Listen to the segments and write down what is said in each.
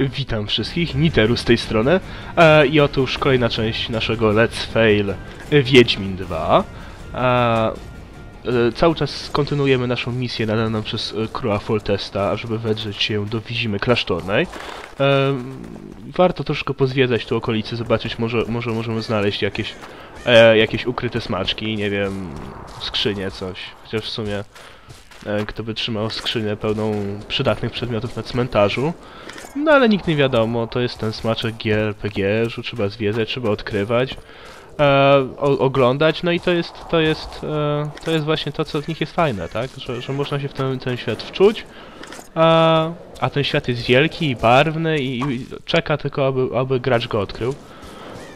Witam wszystkich, Niteru z tej strony e, i otóż kolejna część naszego Let's Fail Wiedźmin 2. E, e, cały czas kontynuujemy naszą misję nadaną przez e, króla Foltesta, ażeby wedrzeć się do Wizimy Klasztornej. E, warto troszkę pozwiedzać tu okolicy, zobaczyć, może, może możemy znaleźć jakieś, e, jakieś ukryte smaczki, nie wiem, skrzynie, coś. Chociaż w sumie kto by trzymał skrzynię pełną przydatnych przedmiotów na cmentarzu. No ale nikt nie wiadomo, to jest ten smaczek GRPG, że trzeba zwiedzać, trzeba odkrywać, e, o, oglądać, no i to jest, to jest, e, to jest właśnie to, co w nich jest fajne, tak? Że, że można się w ten, ten świat wczuć, a, a ten świat jest wielki i barwny i, i czeka tylko, aby, aby gracz go odkrył.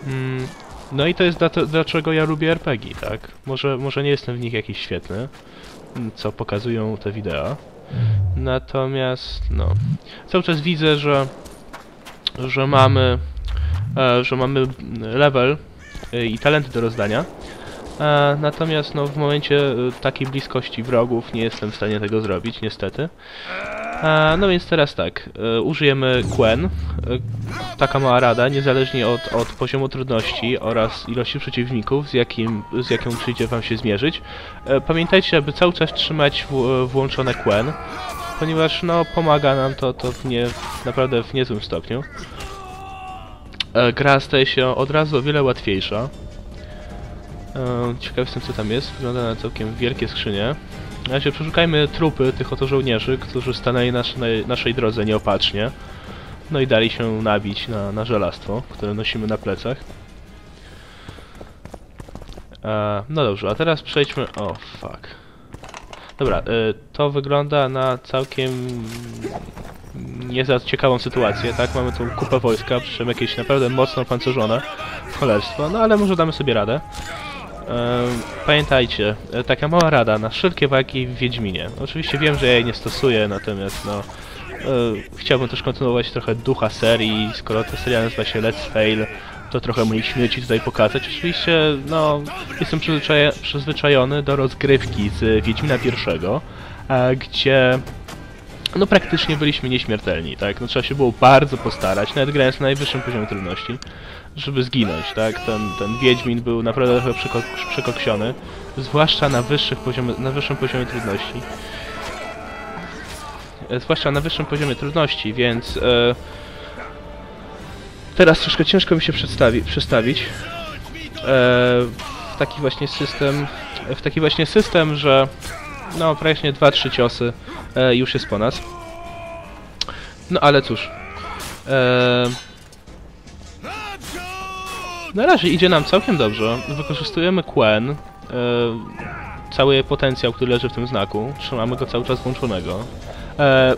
Mm, no i to jest dla, dlaczego ja lubię RPG, tak? Może, może nie jestem w nich jakiś świetny, mm, co pokazują te wideo. Natomiast, no, cały czas widzę, że, że mamy, e, że mamy level e, i talenty do rozdania. E, natomiast, no, w momencie e, takiej bliskości wrogów nie jestem w stanie tego zrobić, niestety. E, no więc teraz tak, e, użyjemy Quen. E, taka mała rada, niezależnie od, od poziomu trudności oraz ilości przeciwników, z, jakim, z jaką przyjdzie wam się zmierzyć. Pamiętajcie, aby cały czas trzymać w, włączone Quen, ponieważ no pomaga nam to, to w nie, naprawdę w niezłym stopniu. Gra staje się od razu o wiele łatwiejsza. Ciekaw jestem co tam jest, wygląda na całkiem wielkie skrzynie. Razie przeszukajmy trupy tych oto żołnierzy, którzy stanęli na naszej, drodze nieopatrznie. No i dali się nabić na, na żelastwo, które nosimy na plecach. E, no dobrze, a teraz przejdźmy... O, fuck. Dobra, y, to wygląda na całkiem nie za ciekawą sytuację, tak? Mamy tu kupę wojska, przy czym jakieś naprawdę mocno pancerzone cholerstwo, no ale może damy sobie radę. Pamiętajcie, e, taka mała rada na wszelkie walki w Wiedźminie. Oczywiście wiem, że ja jej nie stosuję, natomiast no... E, chciałbym też kontynuować trochę ducha serii, skoro ta seria nazywa się Let's Fail, to trochę moich śmierci tutaj pokazać. Oczywiście, no, jestem przyzwyczajony do rozgrywki z Wiedźmina I, e, gdzie no praktycznie byliśmy nieśmiertelni, tak? No trzeba się było bardzo postarać, nawet grając na najwyższym poziomie trudności, żeby zginąć, tak? Ten, ten Wiedźmin był naprawdę trochę przekok przekoksiony, zwłaszcza na, wyższych poziomie, na wyższym poziomie trudności. E, zwłaszcza na wyższym poziomie trudności, więc... E, teraz troszkę ciężko mi się przedstawi przestawić e, w taki właśnie system, w taki właśnie system, że no praktycznie 2-3 ciosy e, już jest po nas. No ale cóż. E, na razie idzie nam całkiem dobrze. Wykorzystujemy Quen. E, cały jej potencjał, który leży w tym znaku. Trzymamy go cały czas włączonego. E,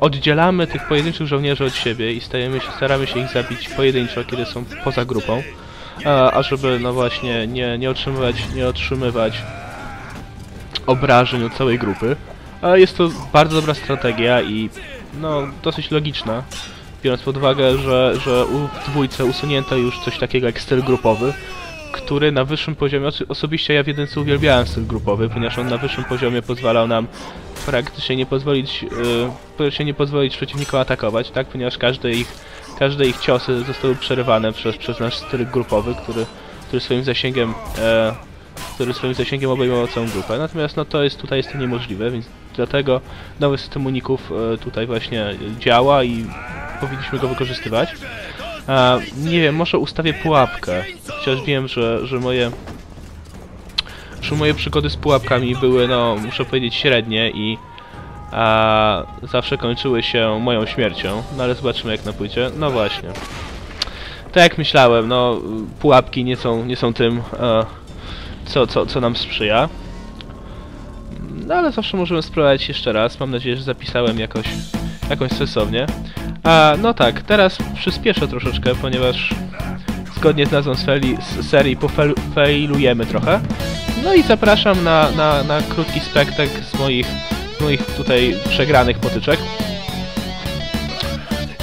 oddzielamy tych pojedynczych żołnierzy od siebie i stajemy się, staramy się ich zabić pojedynczo, kiedy są poza grupą. A, ażeby no właśnie nie, nie otrzymywać, nie otrzymywać obrażeń od całej grupy. A jest to bardzo dobra strategia i no dosyć logiczna, biorąc pod uwagę, że, że w dwójce usunięto już coś takiego jak styl grupowy, który na wyższym poziomie, osobiście ja w jedynce uwielbiałem styl grupowy, ponieważ on na wyższym poziomie pozwalał nam praktycznie nie pozwolić, yy, nie pozwolić przeciwnikom atakować, tak, ponieważ każde ich, każde ich ciosy zostały przerywane przez, przez nasz styl grupowy, który, który swoim zasięgiem e, który swoim zasięgiem obejmował całą grupę. Natomiast no to jest tutaj jest to niemożliwe, więc dlatego nowy system uników e, tutaj właśnie działa i powinniśmy go wykorzystywać. Nie wiem, może ustawię pułapkę. Chociaż wiem, że, że moje że moje przygody z pułapkami były, no, muszę powiedzieć, średnie i zawsze kończyły się moją śmiercią. No ale zobaczymy jak na pójdzie. No właśnie. Tak jak myślałem, no, pułapki nie są, nie są tym, e, co, co, co nam sprzyja. No ale zawsze możemy spróbować jeszcze raz. Mam nadzieję, że zapisałem jakoś, jakoś sensownie. A, no tak, teraz przyspieszę troszeczkę, ponieważ zgodnie z nazwą serii, serii pofailujemy trochę. No i zapraszam na, na, na krótki spektakl z moich, z moich tutaj przegranych potyczek.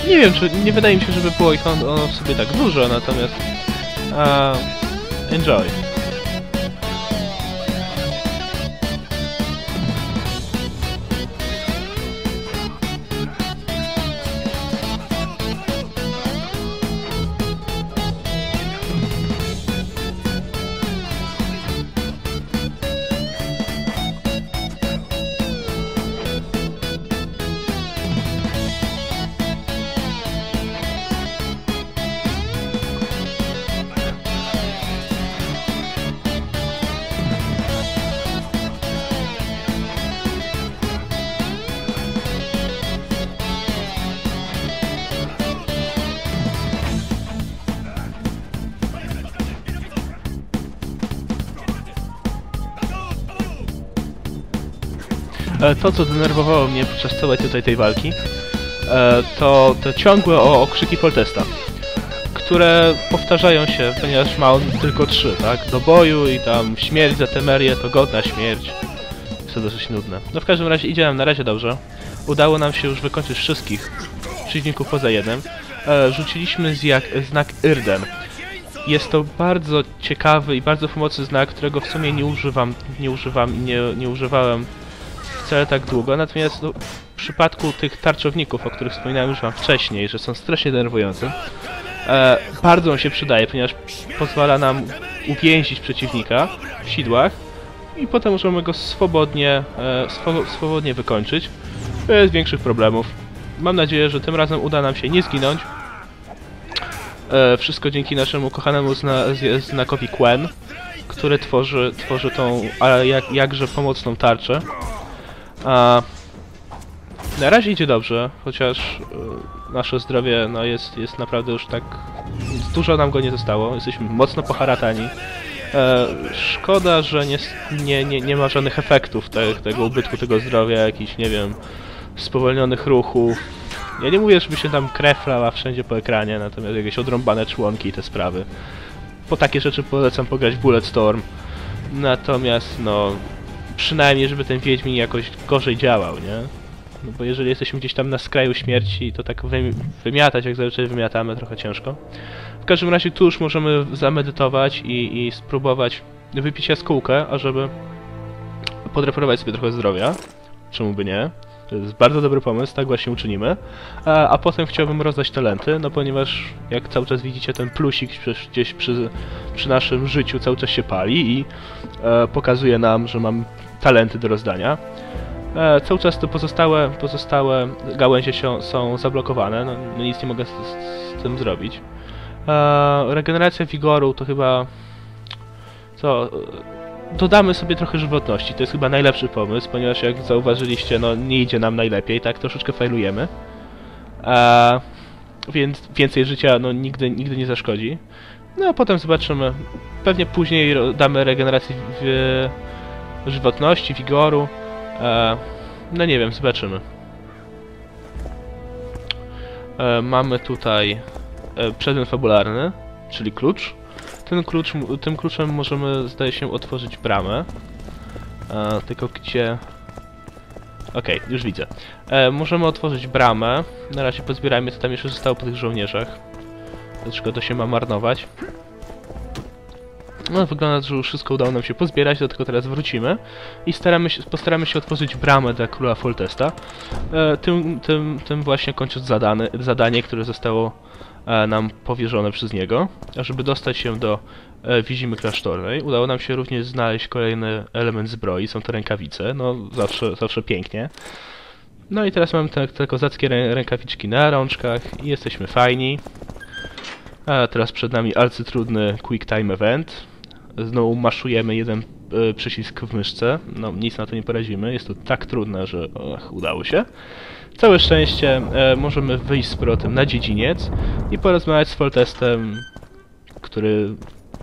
Nie wiem, czy nie wydaje mi się, żeby było ich ono on w sobie tak dużo, natomiast... Uh, enjoy. To, co denerwowało mnie podczas całej tutaj tej walki, e, to te ciągłe okrzyki Foltesta, które powtarzają się, ponieważ ma on tylko trzy, tak? Do boju i tam śmierć za Temerię to godna śmierć. Jest to dosyć nudne. No w każdym razie idzie nam na razie dobrze. Udało nam się już wykończyć wszystkich przeciwników poza jednym. E, rzuciliśmy znak Irden. Jest to bardzo ciekawy i bardzo pomocny znak, którego w sumie nie używam, nie używam i nie, nie używałem wcale tak długo. Natomiast no, w przypadku tych tarczowników, o których wspominałem już wam wcześniej, że są strasznie denerwujące, e, bardzo on się przydaje, ponieważ pozwala nam uwięzić przeciwnika w sidłach i potem możemy go swobodnie, e, swo, swobodnie wykończyć bez większych problemów. Mam nadzieję, że tym razem uda nam się nie zginąć. E, wszystko dzięki naszemu kochanemu zna, znakowi Quen, który tworzy, tworzy tą jak, jakże pomocną tarczę. A na razie idzie dobrze, chociaż e, nasze zdrowie no, jest, jest naprawdę już tak... Dużo nam go nie zostało, jesteśmy mocno poharatani. E, szkoda, że nie, nie, nie, nie ma żadnych efektów te, tego ubytku tego zdrowia, jakichś, nie wiem, spowolnionych ruchów. Ja nie mówię, żeby się tam krew lała wszędzie po ekranie, natomiast jakieś odrąbane członki i te sprawy. Po takie rzeczy polecam pograć Bulletstorm. Natomiast, no, przynajmniej, żeby ten Wiedźmin jakoś gorzej działał, nie? No bo jeżeli jesteśmy gdzieś tam na skraju śmierci, to tak wymi- wymiatać, jak zazwyczaj wymiatamy, trochę ciężko. W każdym razie tu już możemy zamedytować i, i spróbować wypić jaskółkę, ażeby podreperować sobie trochę zdrowia. Czemu by nie? To jest bardzo dobry pomysł, tak właśnie uczynimy. A, a potem chciałbym rozdać talenty, no ponieważ jak cały czas widzicie, ten plusik gdzieś przy, przy naszym życiu cały czas się pali i e, pokazuje nam, że mam talenty do rozdania. E, cały czas te pozostałe, pozostałe gałęzie się, są zablokowane, no, no nic nie mogę z, z, tym zrobić. E, regeneracja wigoru to chyba... Co? e, Dodamy sobie trochę żywotności, to jest chyba najlepszy pomysł, ponieważ jak zauważyliście, no nie idzie nam najlepiej, tak? Troszeczkę failujemy. E, więc więcej życia no nigdy, nigdy nie zaszkodzi. No a potem zobaczymy. Pewnie później damy regenerację w, żywotności, wigoru. E, no nie wiem, zobaczymy. E, mamy tutaj e, przedmiot fabularny, czyli klucz. Ten klucz, tym kluczem możemy, zdaje się, otworzyć bramę. E, tylko gdzie... Okej, już widzę. E, możemy otworzyć bramę. Na razie pozbierajmy, co tam jeszcze zostało po tych żołnierzach. Dlaczego to się ma marnować? No, wygląda, że już wszystko udało nam się pozbierać, do tego teraz wrócimy i staramy się, postaramy się otworzyć bramę dla króla Foltesta. E, tym, tym, tym właśnie kończąc zadane, zadanie, które zostało e, nam powierzone przez niego. A żeby dostać się do e, Wizimy Klasztornej, udało nam się również znaleźć kolejny element zbroi, są to rękawice, no zawsze, zawsze pięknie. No i teraz mamy te, te kozackie rę, rękawiczki na rączkach i jesteśmy fajni. A teraz przed nami arcytrudny Quick Time Event. Znowu maszujemy jeden e, przycisk w myszce. No, nic na to nie poradzimy. Jest to tak trudne, że och, udało się. Całe szczęście e, możemy wyjść z powrotem na dziedziniec i porozmawiać z Foltestem, który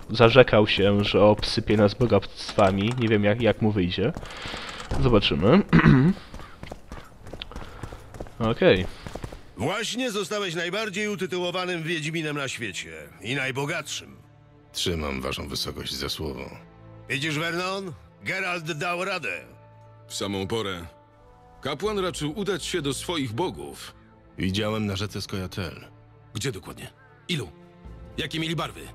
zarzekał się, że obsypie nas bogactwami. Nie wiem jak, jak mu wyjdzie. Zobaczymy. Okej. Właśnie zostałeś najbardziej utytułowanym Wiedźminem na świecie i najbogatszym. Trzymam waszą wysokość za słowo. Widzisz, Vernon? Geralt dał radę. W samą porę. Kapłan raczył udać się do swoich bogów. Widziałem na rzece Skojatel. Gdzie dokładnie? Ilu? Jakie mieli barwy?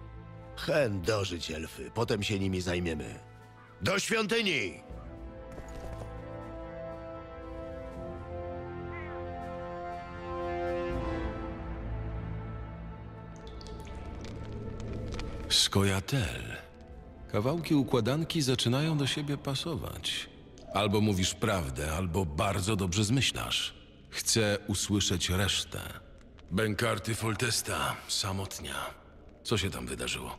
Hen dożyć elfy, potem się nimi zajmiemy. Do świątyni! Skojatel. Kawałki układanki zaczynają do siebie pasować. Albo mówisz prawdę, albo bardzo dobrze zmyślasz. Chcę usłyszeć resztę. Bękarty Foltesta, samotnia. Co się tam wydarzyło?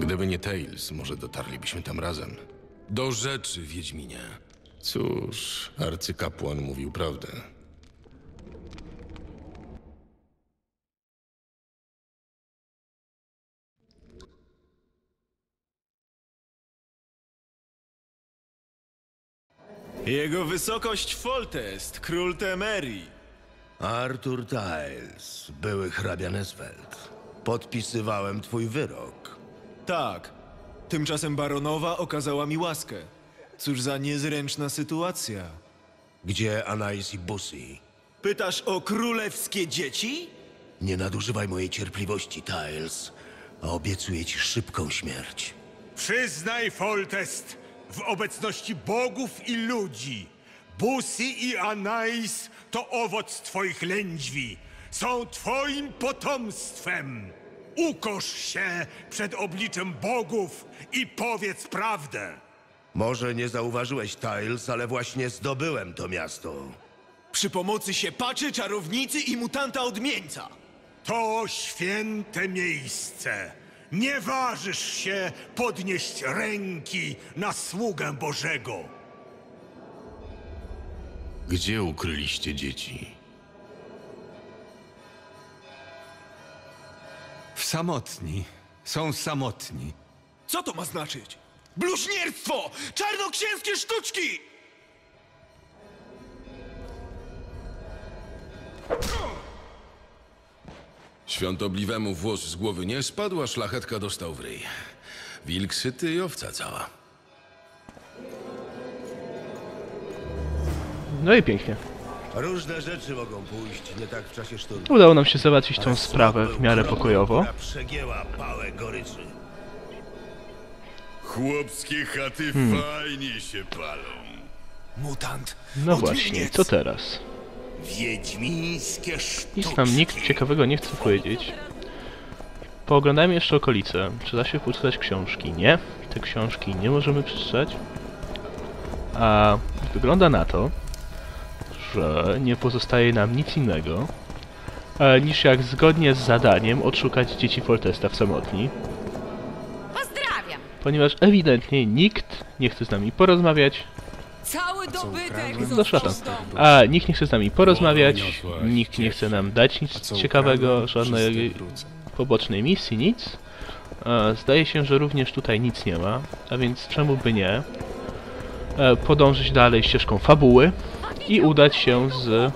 Gdyby nie Tails, może dotarlibyśmy tam razem. Do rzeczy, Wiedźminie. Cóż, arcykapłan mówił prawdę. Jego wysokość Foltest, król Temerii. Arthur Tiles, były hrabia Nesfeld. Podpisywałem twój wyrok. Tak. Tymczasem baronowa okazała mi łaskę. Cóż za niezręczna sytuacja. Gdzie Anais i Bussy? Pytasz o królewskie dzieci? Nie nadużywaj mojej cierpliwości, Tiles, a obiecuję ci szybką śmierć. Przyznaj, Foltest, w obecności bogów i ludzi, Busi i Anais to owoc twoich lędźwi. Są twoim potomstwem. Ukosz się przed obliczem bogów i powiedz prawdę. Może nie zauważyłeś, Tiles, ale właśnie zdobyłem to miasto. Przy pomocy siepaczy, czarownicy i mutanta odmieńca. To święte miejsce. Nie ważysz się podnieść ręki na sługę Bożego. Gdzie ukryliście dzieci? Samotni. Są samotni. Co to ma znaczyć? Bluźnierstwo! Czarnoksięskie sztuczki! Świątobliwemu włos z głowy nie spadł, a szlachetka dostał w ryj. Wilk syty i owca cała. No i pięknie. Różne rzeczy mogą pójść nie tak w czasie szturmu. Udało nam się załatwić tą sprawę w miarę pokojowo. przegięła pałę goryczy. Chłopskie chaty Hmm. fajnie się palą. Mutant. No właśnie, co teraz? Wiedźmińskie sztuczki. Nic nam nikt ciekawego nie chce powiedzieć. Pooglądajmy jeszcze okolice. Czy da się poczytać książki? Nie. Te książki nie możemy przeczytać. A wygląda na to, że nie pozostaje nam nic innego, e, niż jak zgodnie z zadaniem odszukać dzieci Foltesta w samotni, Pozdrawiam! ponieważ ewidentnie nikt nie chce z nami porozmawiać, Cały dobytek z domu. a nikt nie chce z nami porozmawiać, nikt nie chce nam dać nic ciekawego, żadnej pobocznej misji, nic. E, Zdaje się, że również tutaj nic nie ma, a więc czemu by nie e, podążyć dalej ścieżką fabuły i udać się z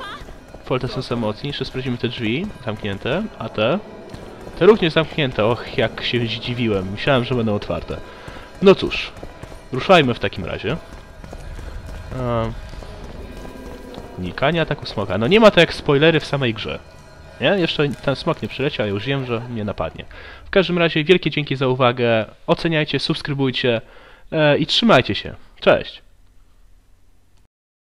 Foltesem Samotni. Jeszcze sprawdzimy te drzwi zamknięte, a te? Te również zamknięte, och jak się zdziwiłem, myślałem, że będą otwarte. No cóż, ruszajmy w takim razie. Unikanie ataku smoka. No nie ma to jak spoilery w samej grze. Nie? Jeszcze ten smok nie przyleciał, a już wiem, że mnie napadnie. W każdym razie wielkie dzięki za uwagę. Oceniajcie, subskrybujcie e, i trzymajcie się. Cześć!